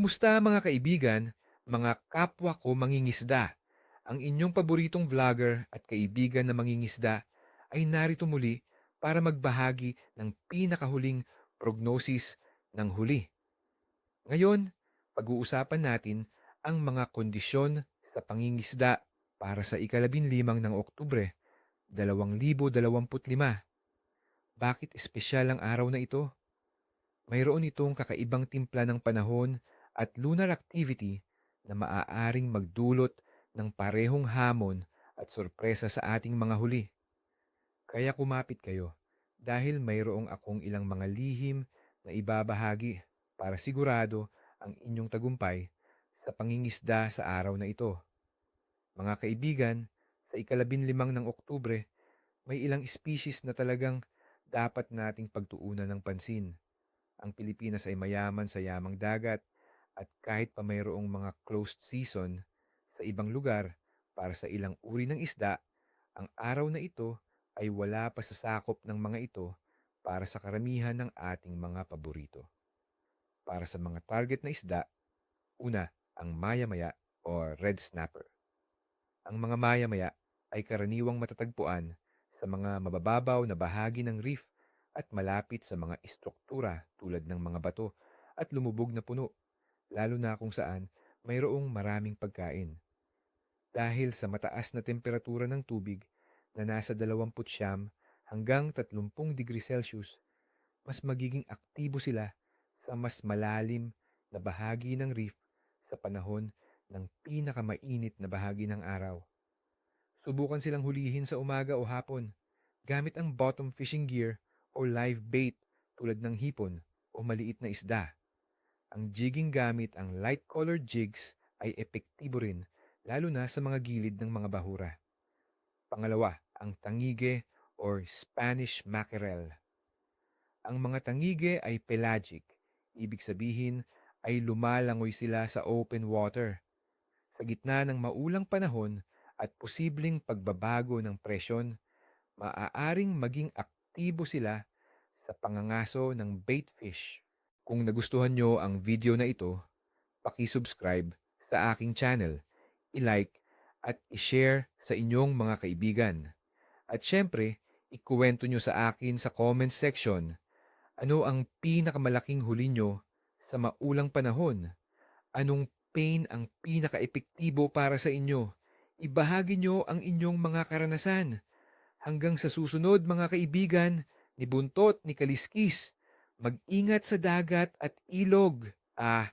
Kumusta mga kaibigan, mga kapwa ko mangingisda? Ang inyong paboritong vlogger at kaibigan na mangingisda ay narito muli para magbahagi ng pinakahuling prognosis ng huli. Ngayon, pag-uusapan natin ang mga kondisyon sa pangingisda para sa ikalabinlimang ng Oktubre, 2025. Bakit espesyal ang araw na ito? Mayroon itong kakaibang timpla ng panahon at lunar activity na maaaring magdulot ng parehong hamon at sorpresa sa ating mga huli. Kaya kumapit kayo dahil mayroong akong ilang mga lihim na ibabahagi para sigurado ang inyong tagumpay sa pangingisda sa araw na ito. Mga kaibigan, sa ikalabinlimang ng Oktubre, may ilang species na talagang dapat nating pagtuunan ng pansin. Ang Pilipinas ay mayaman sa yamang dagat at kahit pa mayroong mga closed season sa ibang lugar para sa ilang uri ng isda, ang araw na ito ay wala pa sa sakop ng mga ito para sa karamihan ng ating mga paborito. Para sa mga target na isda, una, ang maya-maya o red snapper. Ang mga maya-maya ay karaniwang matatagpuan sa mga mabababaw na bahagi ng reef at malapit sa mga istruktura tulad ng mga bato at lumubog na puno, lalo na kung saan mayroong maraming pagkain. Dahil sa mataas na temperatura ng tubig na nasa 29 hanggang 30 degrees Celsius, mas magiging aktibo sila sa mas malalim na bahagi ng reef sa panahon ng pinakamainit na bahagi ng araw. Subukan silang hulihin sa umaga o hapon gamit ang bottom fishing gear o live bait tulad ng hipon o maliit na isda. Ang jigging gamit ang light colored jigs ay epektibo rin lalo na sa mga gilid ng mga bahura. Pangalawa, ang tangige or Spanish mackerel. Ang mga tangige ay pelagic, ibig sabihin ay lumalangoy sila sa open water. Sa gitna ng maulang panahon at posibleng pagbabago ng presyon, maaaring maging aktibo sila sa pangangaso ng bait fish. Kung nagustuhan nyo ang video na ito, paki-subscribe sa aking channel, i-like at i-share sa inyong mga kaibigan. At syempre, ikuwento nyo sa akin sa comment section ano ang pinakamalaking huli nyo sa maulang panahon. Anong pain ang pinaka-epektibo para sa inyo? Ibahagi nyo ang inyong mga karanasan. Hanggang sa susunod mga kaibigan, ni Buntot, ni Kaliskis, mag-ingat sa dagat at ilog. Ah,